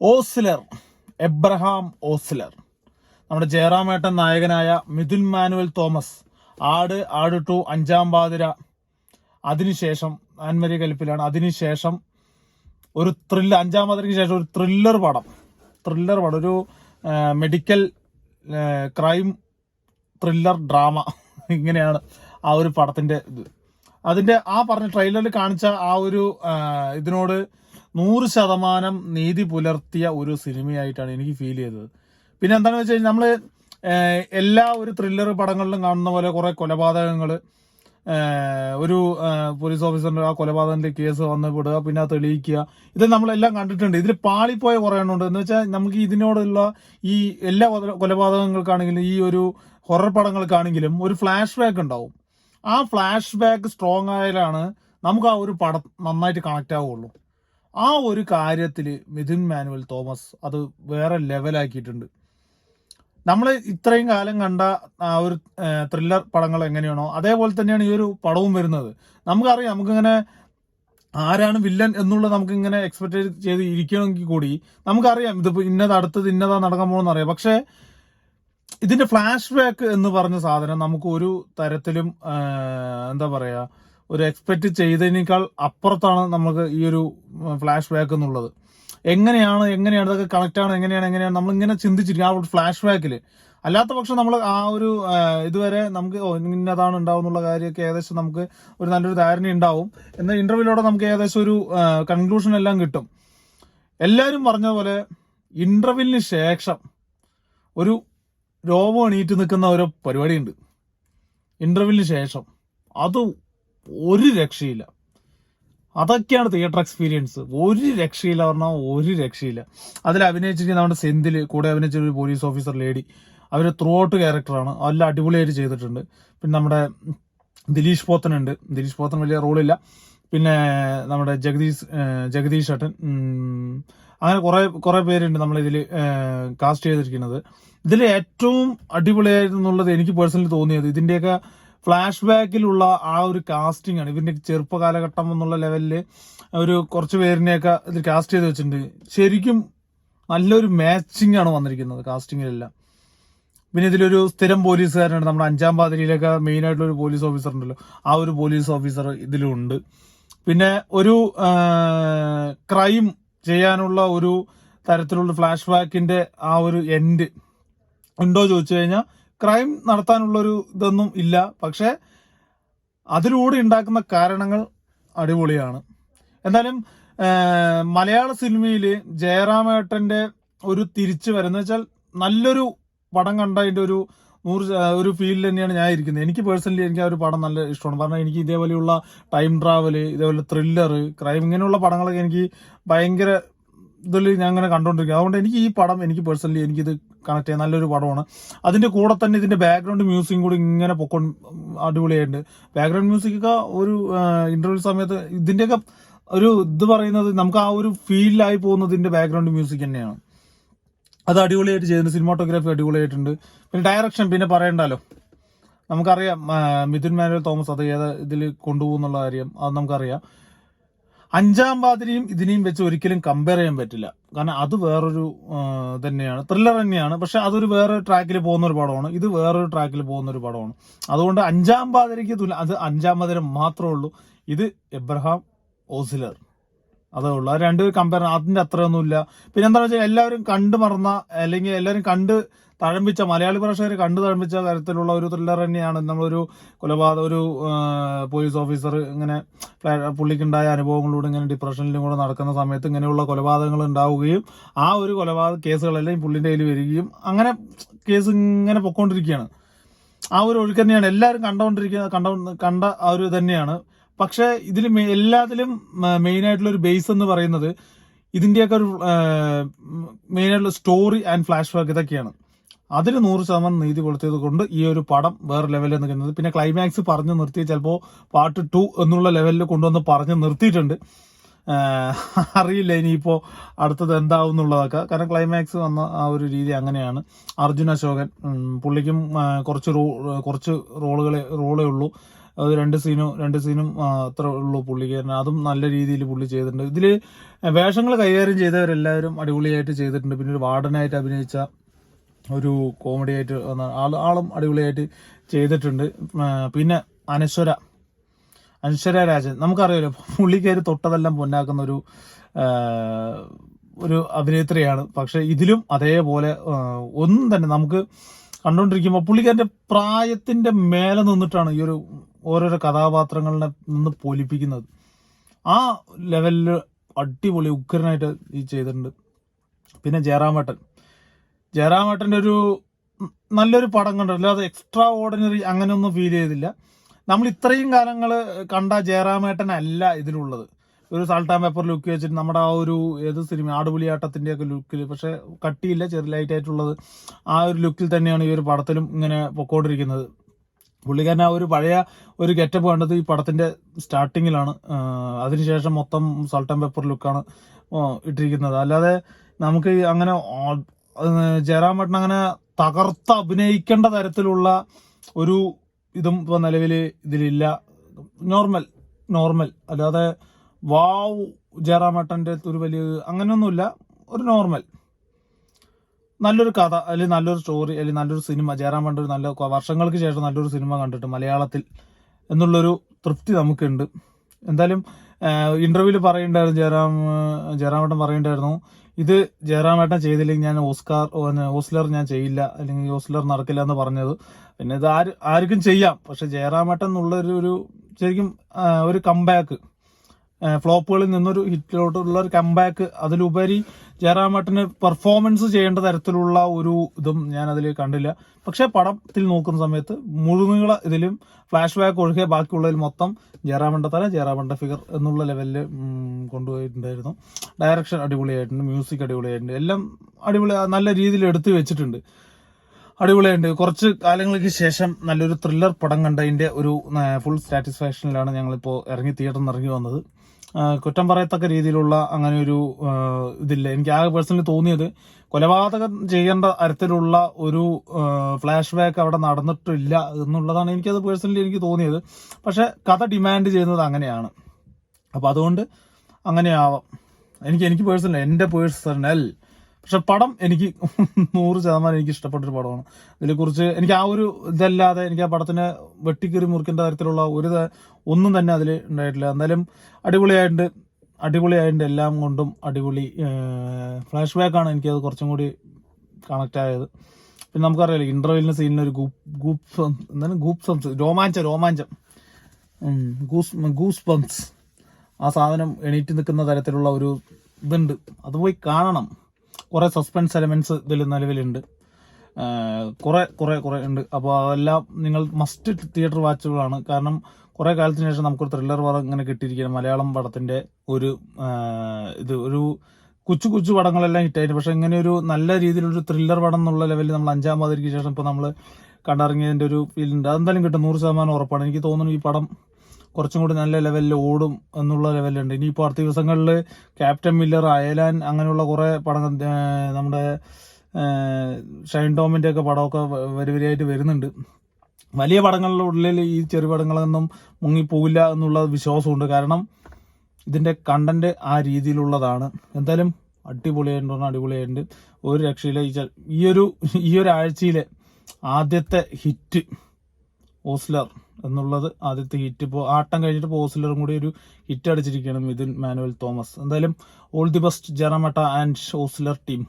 Ozler Abraham Ozler. നമ്മുടെ ജയറാമേട്ടൻ നായകനായ Mithun Manuel Thomas ആട് ആട് ടു അഞ്ചാം പാതിര. അതിനുശേഷം ആൻമരി കലിപ്പിലാണ് അതിനുശേഷം ഒരു ത്രില്ലർ അഞ്ചാം പാതിരയ്ക്ക് ശേഷം ഒരു ത്രില്ലർ പടം. ത്രില്ലർ പടം. ഒരു മെഡിക്കൽ ക്രൈം ത്രില്ലർ ഡ്രാമ ഇങ്ങനെയാണ് ആ ഒരു പടത്തിന്റെ ഇത്. അതിന്റെ ആ പറഞ്ഞ ട്രെയിലറിൽ കാണിച്ച ആ ഒരു ഇതിനോട് നൂറ് ശതമാനം നീതി പുലർത്തിയ ഒരു സിനിമയായിട്ടാണ് എനിക്ക് ഫീൽ ചെയ്തത്. പിന്നെ എന്താണെന്ന് വെച്ച് കഴിഞ്ഞാൽ നമ്മൾ എല്ലാ ഒരു ത്രില്ലർ പടങ്ങളിലും കാണുന്ന പോലെ കുറെ കൊലപാതകങ്ങൾ ഒരു പോലീസ് ഓഫീസറിന്റെ ആ കൊലപാതകത്തിന്റെ കേസ് വന്ന് വിടുക പിന്നെ തെളിയിക്കുക ഇത് നമ്മളെല്ലാം കണ്ടിട്ടുണ്ട്. ഇതിൽ പാളിപ്പോയ കുറെ എണ്ണമുണ്ട്. എന്ന് വെച്ചാൽ നമുക്ക് ഇതിനോടുള്ള ഈ എല്ലാ കൊല- കൊലപാതകങ്ങൾക്കാണെങ്കിലും ഈ ഒരു ഹൊറർ പടങ്ങൾക്കാണെങ്കിലും ഒരു ഫ്ലാഷ് ബാക്ക് ഉണ്ടാവും. ആ ഫ്ലാഷ് ബാക്ക് സ്ട്രോങ് ആയാലാണ് നമുക്ക് ആ ഒരു പടം നന്നായിട്ട് കണക്റ്റ് ആവുള്ളൂ. ആ ഒരു കാര്യത്തിൽ മിഥുൻ മാനുവൽ തോമസ് അത് വേറെ ലെവലാക്കിയിട്ടുണ്ട് നമ്മൾ ഇത്രയും കാലം കണ്ട ആ ഒരു ത്രില്ലർ പടങ്ങൾ എങ്ങനെയാണോ അതേപോലെ തന്നെയാണ് ഈ ഒരു പടവും വരുന്നത്. നമുക്കറിയാം നമുക്കിങ്ങനെ ആരാണ് വില്ലൻ എന്നുള്ളത് നമുക്ക് ഇങ്ങനെ എക്സ്പെക്ട് ചെയ്ത് ഇരിക്കണമെങ്കിൽ കൂടി നമുക്കറിയാം ഇതിപ്പോ ഇന്നത് അടുത്തത് ഇന്നതാ നടക്കാൻ പോകണമെന്ന് അറിയാം. പക്ഷേ ഇതിന്റെ ഫ്ലാഷ് ബാക്ക് എന്ന് പറഞ്ഞ സാധനം നമുക്ക് ഒരു തരത്തിലും എന്താ പറയാ ഒരു എക്സ്പെക്റ്റ് ചെയ്തതിനേക്കാൾ അപ്പുറത്താണ് നമുക്ക് ഈ ഒരു ഫ്ലാഷ് ബാക്ക് എന്നുള്ളത്. എങ്ങനെയാണ് എങ്ങനെയാണ് ഇതൊക്കെ കണക്റ്റ് ആണ് എങ്ങനെയാണ് എങ്ങനെയാണ് നമ്മൾ ഇങ്ങനെ ചിന്തിച്ചിരിക്കും ആ ഒരു ഫ്ലാഷ് ബാക്കിൽ അല്ലാത്ത പക്ഷം നമ്മൾ ആ ഒരു ഇതുവരെ നമുക്ക് ഇന്നതാണ് ഉണ്ടാവും എന്നുള്ള കാര്യമൊക്കെ ഏകദേശം നമുക്ക് ഒരു നല്ലൊരു ധാരണ ഉണ്ടാവും. എന്നാൽ ഇന്റർവ്യൂലൂടെ നമുക്ക് ഏകദേശം ഒരു കൺക്ലൂഷൻ എല്ലാം കിട്ടും. എല്ലാവരും പറഞ്ഞ പോലെ ഇന്റർവ്യൂവിന് ശേഷം ഒരു രോഗം എണീറ്റ് നിൽക്കുന്ന ഒരു പരിപാടിയുണ്ട്. ഇന്റർവ്യൂവിന് ശേഷം. അത് ഒരു രക്ഷയില്ല. അതൊക്കെയാണ് തിയേറ്റർ എക്സ്പീരിയൻസ് ഒരു രക്ഷയില്ല പറഞ്ഞാൽ ഒരു രക്ഷയില്ല. അതിൽ അഭിനയിച്ചിരിക്കുന്ന നമ്മുടെ സെന്തിൽ കൂടെ അഭിനയിച്ച ഒരു പോലീസ് ഓഫീസർ ലേഡി അവർ ത്രൂ ഔട്ട് ക്യാരക്ടറാണ് എല്ലാം അടിപൊളിയായിട്ട് ചെയ്തിട്ടുണ്ട്. പിന്നെ നമ്മുടെ ദിലീഷ് പോത്തൻ ഉണ്ട്. ദിലീഷ് പോത്തൻ വലിയ റോളില്ല പിന്നെ നമ്മുടെ ജഗദീഷ് ജഗദീഷ് ഏട്ടൻ ഉം, അങ്ങനെ കുറെ കുറെ പേരുണ്ട് നമ്മൾ ഇതിൽ കാസ്റ്റ് ചെയ്തിരിക്കുന്നത്. ഇതിൽ ഏറ്റവും അടിപൊളിയായിരുന്നുള്ളത് എനിക്ക് പേഴ്സണലി തോന്നിയത് ഇതിന്റെയൊക്കെ ഫ്ലാഷ് ബാക്കിലുള്ള ആ ഒരു കാസ്റ്റിംഗ് ആണ് ഇവന്റെ ചെറുപ്പ കാലഘട്ടം എന്നുള്ള ലെവലിൽ ഒരു കുറച്ച് പേരിനെയൊക്കെ ഇത് കാസ്റ്റ് ചെയ്ത് വെച്ചിട്ടുണ്ട്. ശരിക്കും നല്ലൊരു മാച്ചിങ് ആണ് വന്നിരിക്കുന്നത് കാസ്റ്റിങ്ങിലെല്ലാം പിന്നെ ഇതിലൊരു സ്ഥിരം പോലീസുകാരനുണ്ട് നമ്മുടെ അഞ്ചാം പാതിരിയിലൊക്കെ മെയിൻ ആയിട്ടുള്ള ഒരു പോലീസ് ഓഫീസർ ഉണ്ടല്ലോ. ആ ഒരു പോലീസ് ഓഫീസർ ഇതിലുണ്ട് പിന്നെ ഒരു ക്രൈം ചെയ്യാനുള്ള ഒരു തരത്തിലുള്ള ഫ്ലാഷ് ബാക്കിന്റെ ആ ഒരു എൻഡ് ഉണ്ടോ ചോദിച്ചു കഴിഞ്ഞാൽ ക്രൈം നടത്താനുള്ള ഒരു ഇതൊന്നും ഇല്ല. പക്ഷെ അതിലൂടെ ഉണ്ടാക്കുന്ന കാരണങ്ങൾ അടിപൊളിയാണ്. എന്തായാലും മലയാള സിനിമയിൽ ജയറാമേട്ടന്റെ ഒരു തിരിച്ചു വരുന്ന വെച്ചാൽ നല്ലൊരു പടം കണ്ടതിന്റെ ഒരു നൂറ് ഒരു ഫീൽഡ് തന്നെയാണ് ഞാൻ ഇരിക്കുന്നത്. എനിക്ക് പേഴ്സണലി എനിക്ക് ആ ഒരു പടം നല്ല ഇഷ്ടമാണ്. കാരണം എനിക്ക് ഇതേപോലെയുള്ള ടൈം ട്രാവൽ ഇതേപോലെ ത്രില്ലർ ക്രൈം ഇങ്ങനെയുള്ള പടങ്ങളൊക്കെ എനിക്ക് ഭയങ്കര ഇതിൽ ഞാൻ അങ്ങനെ കണ്ടുകൊണ്ടിരിക്കും അതുകൊണ്ട് എനിക്ക് ഈ പടം എനിക്ക് പേഴ്സണലി എനിക്കിത് കണക്ട് ചെയ്യാൻ നല്ലൊരു പടമാണ്. അതിന്റെ കൂടെ തന്നെ ഇതിന്റെ ബാക്ക്ഗ്രൗണ്ട് മ്യൂസിക്കും കൂടി ഇങ്ങനെ പൊക്കൊണ്ട് അടിപൊളിയായിട്ടുണ്ട്. ബാക്ക്ഗ്രൗണ്ട് മ്യൂസിക് ഒക്കെ ഒരു ഇന്റർവ്യൂ സമയത്ത് ഇതിന്റെയൊക്കെ ഒരു ഇത് പറയുന്നത് നമുക്ക് ആ ഒരു ഫീലിലായി പോകുന്നത് ഇതിന്റെ ബാക്ക്ഗ്രൗണ്ട് മ്യൂസിക് തന്നെയാണ്. അത് അടിപൊളിയായിട്ട് ചെയ്തിട്ട് സിനിമാട്ടോഗ്രാഫി അടിപൊളിയായിട്ടുണ്ട്. പിന്നെ ഡയറക്ഷൻ പിന്നെ പറയണ്ടല്ലോ. നമുക്കറിയാം മിഥുൻ മാനുവൽ തോമസ് അത് ഏത് ഇതിൽ കൊണ്ടുപോകുന്നുള്ള കാര്യം അത് നമുക്കറിയാം. അഞ്ചാം പാതിരിയും ഇതിനെയും വെച്ച് ഒരിക്കലും കമ്പയർ ചെയ്യാൻ പറ്റില്ല. കാരണം അത് വേറൊരു തന്നെയാണ്. ത്രില്ലർ തന്നെയാണ്. പക്ഷെ അതൊരു വേറെ ട്രാക്കിൽ പോകുന്ന ഒരു പടമാണ്. ഇത് വേറൊരു ട്രാക്കിൽ പോകുന്ന ഒരു പടമാണ്. അതുകൊണ്ട് അഞ്ചാം പാതിരിക്ക് തുല അത് അഞ്ചാം പാതിരം മാത്രമേ ഉള്ളൂ. ഇത് എബ്രഹാം ഓസിലർ. അതേ ഉള്ളൂ. അത് രണ്ട് കമ്പയർ അതിന്റെ അത്രയൊന്നുമില്ല. പിന്നെ എന്താ വെച്ചാൽ എല്ലാവരും കണ്ടു മറന്ന അല്ലെങ്കിൽ എല്ലാവരും കണ്ട് തഴമ്പിച്ച മലയാളി പ്രേക്ഷകർ കണ്ടു തഴമ്പിച്ച തരത്തിലുള്ള ഒരു ത്രില്ലർ തന്നെയാണ്. നമ്മളൊരു കൊലപാതക ഒരു പോലീസ് ഓഫീസർ ഇങ്ങനെ പുള്ളിക്കുണ്ടായ അനുഭവങ്ങളിലൂടെ ഇങ്ങനെ ഡിപ്രഷനിലും കൂടെ നടക്കുന്ന സമയത്ത് ഇങ്ങനെയുള്ള കൊലപാതകങ്ങൾ ഉണ്ടാവുകയും ആ ഒരു കൊലപാതക കേസുകളെല്ലാം പുള്ളിന്റെ കയ്യിൽ വരികയും അങ്ങനെ കേസ് ഇങ്ങനെ പൊക്കോണ്ടിരിക്കുകയാണ്. ആ ഒരു ഒഴുക്ക് തന്നെയാണ്. എല്ലാവരും കണ്ടുകൊണ്ടിരിക്കുന്ന കണ്ട കണ്ട ആ ഒരു തന്നെയാണ്. പക്ഷെ ഇതിൽ എല്ലാത്തിലും മെയിൻ ആയിട്ടുള്ള ഒരു ബേസ് എന്ന് പറയുന്നത് ഇതിന്റെയൊക്കെ ഒരു മെയിൻ ആയിട്ടുള്ള സ്റ്റോറി ആൻഡ് ഫ്ലാഷ് ബാക്ക് ഇതൊക്കെയാണ്. അതിന് നൂറ് ശതമാനം നീതി കൊടുത്തത് കൊണ്ട് ഈ ഒരു പടം വേറെ ലെവലിൽ നിൽക്കുന്നത്. പിന്നെ ക്ലൈമാക്സ് പറഞ്ഞു നിർത്തി ചിലപ്പോൾ പാർട്ട് ടു എന്നുള്ള ലെവലിൽ കൊണ്ടുവന്ന് പറഞ്ഞു നിർത്തിയിട്ടുണ്ട്. അറിയില്ല ഇനിയിപ്പോൾ അടുത്തത് എന്താവും എന്നുള്ളതൊക്കെ. കാരണം ക്ലൈമാക്സ് വന്ന ആ ഒരു രീതി അങ്ങനെയാണ്. അർജുൻ അശോകൻ പുള്ളിക്കും കുറച്ച് റോ കുറച്ച് റോളുകളെ റോളേ ഉള്ളൂ. അത് രണ്ട് സീനും രണ്ട് സീനും അത്ര ഉള്ളൂ പുള്ളിക്കാരൻ അതും നല്ല രീതിയിൽ പുള്ളി ചെയ്തിട്ടുണ്ട്. ഇതിൽ വേഷങ്ങൾ കൈകാര്യം ചെയ്തവരെല്ലാവരും അടിപൊളിയായിട്ട് ചെയ്തിട്ടുണ്ട്. പിന്നെ ഒരു വാർഡനായിട്ട് അഭിനയിച്ച ഒരു കോമഡി ആയിട്ട് വന്ന ആൾ അടിപൊളിയായിട്ട് ചെയ്തിട്ടുണ്ട്. പിന്നെ അനശ്വര. അനശ്വര രാജൻ. നമുക്കറിയാലോ പുള്ളിക്കാരി തൊട്ടതെല്ലാം പൊന്നാക്കുന്ന ഒരു ഒരു അഭിനേത്രിയാണ്. പക്ഷെ ഇതിലും അതേപോലെ ഒന്നും തന്നെ നമുക്ക് കണ്ടുകൊണ്ടിരിക്കുമ്പോൾ പുള്ളിക്കാരന്റെ പ്രായത്തിന്റെ മേലെ നിന്നിട്ടാണ് ഈ ഒരു ഓരോരോ കഥാപാത്രങ്ങളെ നിന്ന് പൊലിപ്പിക്കുന്നത്. ആ ലെവലിൽ അടിപൊളി ഉഗ്രനായിട്ട് ഈ ചെയ്തിട്ടുണ്ട്. പിന്നെ ജയറാമേട്ടൻ. ജയറാമേട്ടന്റെ ഒരു നല്ലൊരു പടം കണ്ടു അല്ലാതെ എക്സ്ട്രാ ഓർഡിനറി അങ്ങനെയൊന്നും ഫീൽ ചെയ്തില്ല. നമ്മൾ ഇത്രയും കാലങ്ങൾ കണ്ട ജയറാമേട്ടനല്ല ഇതിലുള്ളത്. ഒരു സാൾട്ട് ആൻഡ് പേപ്പർ ലുക്ക് വെച്ചിട്ട് നമ്മുടെ ആ ഒരു ഏത് സിനിമ ആടുപുലിയാട്ടത്തിന്റെ ഒക്കെ ലുക്കിൽ പക്ഷെ കട്ടിയില്ല ചെറിയ ലൈറ്റ് ആയിട്ടുള്ളത്. ആ ഒരു ലുക്കിൽ തന്നെയാണ് ഈ ഒരു പടത്തിലും ഇങ്ങനെ പൊക്കോണ്ടിരിക്കുന്നത്. പുള്ളിക്കാരൻ ആ ഒരു പഴയ ഒരു ഗെറ്റപ്പ് കണ്ടത് ഈ പടത്തിന്റെ സ്റ്റാർട്ടിങ്ങിലാണ് അതിനുശേഷം മൊത്തം സൾട്ടൻ പേപ്പർ ലുക്കാണ് ഇട്ടിരിക്കുന്നത്. അല്ലാതെ നമുക്ക് അങ്ങനെ ജയറാം ഭട്ടൻ അങ്ങനെ തകർത്ത് അഭിനയിക്കേണ്ട തരത്തിലുള്ള ഒരു ഇതും ഇപ്പൊ നിലവിൽ ഇതിലില്ല. നോർമൽ നോർമൽ അല്ലാതെ വാവ് ജയറാം ഭട്ടന്റെ ഒരു വലിയ അങ്ങനെയൊന്നുമില്ല. ഒരു നോർമൽ നല്ലൊരു കഥ അല്ലെങ്കിൽ നല്ലൊരു സ്റ്റോറി അല്ലെങ്കിൽ നല്ലൊരു സിനിമ ജയറാം കണ്ട ഒരു നല്ല വർഷങ്ങൾക്ക് ശേഷം നല്ലൊരു സിനിമ കണ്ടിട്ട് മലയാളത്തിൽ എന്നുള്ളൊരു തൃപ്തി നമുക്കുണ്ട്. എന്തായാലും ഇന്റർവ്യൂവിൽ പറയുണ്ടായിരുന്നു ജയറാം ജയറാമേട്ടൻ പറയുണ്ടായിരുന്നു ഇത് ജയറാം ഏട്ടൻ ചെയ്തില്ലെങ്കിൽ ഞാൻ ഓസ്കാർ ഓസ്ലർ ഞാൻ ചെയ്യില്ല അല്ലെങ്കിൽ ഓസ്ലർ നടക്കില്ല എന്ന് പറഞ്ഞത്. പിന്നെ ഇത് ആര് ആർക്കും ചെയ്യാം പക്ഷെ ജയറാം ഏട്ടൻ എന്നുള്ള ഒരു ഒരു ശരിക്കും ഒരു കംബാക്ക് ഫ്ലോപ്പുകളിൽ നിന്നൊരു ഹിറ്റിലോട്ടുള്ള ഒരു കംബാക്ക് അതിലുപരി ജയറാമേട്ടന് പെർഫോമൻസ് ചെയ്യേണ്ട തരത്തിലുള്ള ഒരു ഇതും ഞാൻ അതിൽ കണ്ടില്ല. പക്ഷെ പടത്തിൽ നോക്കുന്ന സമയത്ത് മുഴുനീള ഇതിലും ഫ്ലാഷ് ബാക്ക് ഒഴികെ ബാക്കിയുള്ളതിൽ മൊത്തം ജയറാമേണ്ട തല ജയറാമേണ്ട ഫിഗർ എന്നുള്ള ലെവലിൽ കൊണ്ടുപോയിട്ടുണ്ടായിരുന്നു. ഡയറക്ഷൻ അടിപൊളിയായിട്ടുണ്ട് മ്യൂസിക് അടിപൊളിയായിട്ടുണ്ട് എല്ലാം അടിപൊളി നല്ല രീതിയിൽ എടുത്തു വെച്ചിട്ടുണ്ട്. അടിപൊളിയുണ്ട് കുറച്ച് കാലങ്ങൾക്ക് ശേഷം നല്ലൊരു ത്രില്ലർ പടം കണ്ടതിന്റെ ഒരു ഫുൾ സാറ്റിസ്ഫാക്ഷനിലാണ് ഞങ്ങളിപ്പോൾ ഇറങ്ങി തിയേറ്ററിൽ ഇറങ്ങി വന്നത്. കുറ്റം പറയത്തക്ക രീതിയിലുള്ള അങ്ങനെ ഒരു ഇതില്ല. എനിക്ക് ആകെ പേഴ്സണലി തോന്നിയത് കൊലപാതകം ചെയ്യേണ്ട തരത്തിലുള്ള ഒരു ഫ്ലാഷ് ബാക്ക് അവിടെ നടന്നിട്ടില്ല എന്നുള്ളതാണ് എനിക്കത് പേഴ്സണലി എനിക്ക് തോന്നിയത്. പക്ഷെ കഥ ഡിമാൻഡ് ചെയ്യുന്നത് അങ്ങനെയാണ്. അപ്പോൾ അതുകൊണ്ട് അങ്ങനെയാവാം. എനിക്ക് എനിക്ക് പേഴ്സണൽ എന്റെ പേഴ്സണൽ പക്ഷെ പടം എനിക്ക് നൂറ് ശതമാനം എനിക്ക് ഇഷ്ടപ്പെട്ടൊരു പടമാണ്. ഇതിനെക്കുറിച്ച് എനിക്ക് ആ ഒരു ഇതല്ലാതെ എനിക്ക് ആ പടത്തിന് വെട്ടിക്കീറി മുറിക്കേണ്ട തരത്തിലുള്ള ഒരു ഒന്നും തന്നെ അതിൽ ഉണ്ടായിട്ടില്ല. എന്നാലും അടിപൊളിയായിട്ടുണ്ട്. അടിപൊളിയായിട്ടുണ്ട് എല്ലാം കൊണ്ടും അടിപൊളി ഫ്ലാഷ് ബാക്ക് ആണ് എനിക്കത് കുറച്ചും കൂടി കണക്റ്റ് ആയത്. പിന്നെ നമുക്കറിയാലോ ഇന്റർവെല്ലിന് സീനിന് ഒരു ഗൂപ്പ് ഗൂപ്പ് എന്താണ്? ഗൂപ്പ് സംസ് രോമാഞ്ചം രോമാഞ്ചം. ഗൂസ് ഗൂസ് പംസ് ആ സാധനം എണീറ്റ് നിൽക്കുന്ന തരത്തിലുള്ള ഒരു ഇതുണ്ട്. അത് പോയി കാണണം. കുറെ സസ്പെൻസ് എലമെന്റ്സ് ഇതിൽ നിലവിലുണ്ട്. കുറേ കുറെ കുറെ ഉണ്ട്. അപ്പോൾ അതെല്ലാം നിങ്ങൾ മസ്റ്റ് തിയേറ്റർ വാച്ചുകളാണ് കാരണം കുറെ കാലത്തിന് ശേഷം നമുക്കൊരു ത്രില്ലർ പടം ഇങ്ങനെ കിട്ടിയിരിക്കുകയാണ്. മലയാളം പടത്തിന്റെ ഒരു ഇത് ഒരു കൊച്ചു കൊച്ചു പടങ്ങളെല്ലാം ഹിറ്റായിട്ട് പക്ഷെ ഇങ്ങനെ ഒരു നല്ല രീതിയിലൊരു ത്രില്ലർ പടം എന്നുള്ള ലെവലിൽ നമ്മൾ അഞ്ചാം പാതിരിക്ക് ശേഷം ഇപ്പോൾ നമ്മൾ കണ്ടിറങ്ങിയതിന്റെ ഒരു ഫീൽ ഉണ്ട്. അതെന്തായാലും കിട്ടും. നൂറ് ശതമാനം ഉറപ്പാണ്. എനിക്ക് തോന്നുന്നു ഈ പടം കുറച്ചും കൂടി നല്ല ലെവലിൽ ഓടും എന്നുള്ള ലെവലുണ്ട് ഇനിയിപ്പോൾ അടുത്ത ദിവസങ്ങളിൽ ക്യാപ്റ്റൻ മില്ലർ അയലാൻ അങ്ങനെയുള്ള കുറെ പടങ്ങൾ നമ്മുടെ ഷൈൻ ടോമിന്റെ ഒക്കെ പടമൊക്കെ വരിവരിയായിട്ട് വരി വരിയായിട്ട് വരുന്നുണ്ട്. വലിയ പടങ്ങളുടെ ഉള്ളിൽ ഈ ചെറിയ പടങ്ങളൊന്നും മുങ്ങിപ്പോകില്ല എന്നുള്ള വിശ്വാസമുണ്ട്. കാരണം ഇതിന്റെ കണ്ടന്റ് ആ രീതിയിലുള്ളതാണ്. എന്തായാലും അടിപൊളിയായിട്ട് പറഞ്ഞാൽ അടിപൊളിയായിട്ടുണ്ട് ഒരു രക്ഷയില്ല. ഈ ഒരു ഈ ഒരു ആഴ്ചയിലെ ആദ്യത്തെ ഹിറ്റ് ഓസ്ലർ എന്നുള്ളത് ആദ്യത്തെ ഹിറ്റ് ഇപ്പോൾ ആട്ടം കഴിഞ്ഞിട്ട് പോസിലറും കൂടി ഒരു ഹിറ്റ് അടിച്ചിരിക്കുകയാണ് മിഥുൻ മാനുവൽ തോമസ്. എന്തായാലും ഓൾ ദി ബെസ്റ്റ് ജെറമട്ട ആൻഡ് ഓസിലർ ടീം